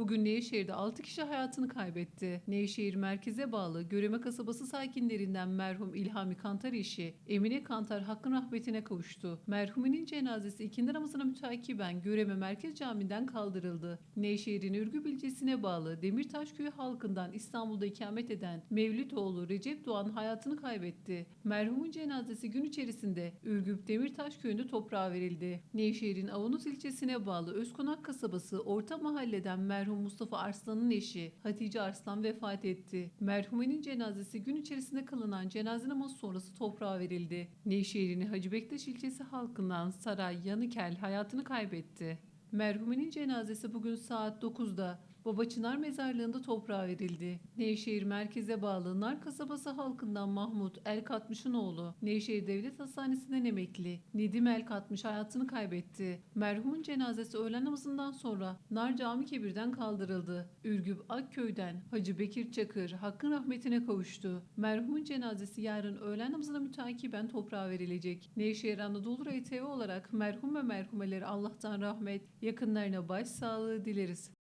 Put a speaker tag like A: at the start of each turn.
A: Bugün Nevşehir'de 6 kişi hayatını kaybetti. Nevşehir merkeze bağlı Göreme kasabası sakinlerinden merhum İlhami Kantar eşi Emine Kantar hakkın rahmetine kavuştu. Merhumenin cenazesi ikindi namazına mütakiben Göreme Merkez Camii'nden kaldırıldı. Nevşehir'in Ürgüp ilçesine bağlı Demirtaş Köyü halkından İstanbul'da ikamet eden Mevlütoğlu Recep Doğan hayatını kaybetti. Merhumun cenazesi gün içerisinde Ürgüp Demirtaş Köyü'nde toprağa verildi. Nevşehir'in Avanos ilçesine bağlı Özkonak kasabası Orta Mahalle'den merhum Mustafa Arslan'ın eşi Hatice Arslan vefat etti. Merhumenin cenazesi gün içerisinde kılınan cenaze namazı sonrası toprağa verildi. Nevşehir'in Hacı Bektaş ilçesi halkından Saray Yanıkel hayatını kaybetti. Merhumenin cenazesi bugün saat 9'da Baba Çınar mezarlığında toprağa verildi. Nevşehir merkeze bağlı Nar kasabası halkından Mahmut Elkatmış'ın oğlu Nevşehir Devlet Hastanesi'nden emekli Nedim Elkatmış hayatını kaybetti. Merhumun cenazesi öğlen namazından sonra Nar Cami Kebir'den kaldırıldı. Ürgüp Akköy'den Hacı Bekir Çakır hakkın rahmetine kavuştu. Merhumun cenazesi yarın öğlen namazına mütakiben toprağa verilecek. Nevşehir Anadolu RTV olarak merhum ve merhumeleri Allah'tan rahmet, yakınlarına başsağlığı dileriz.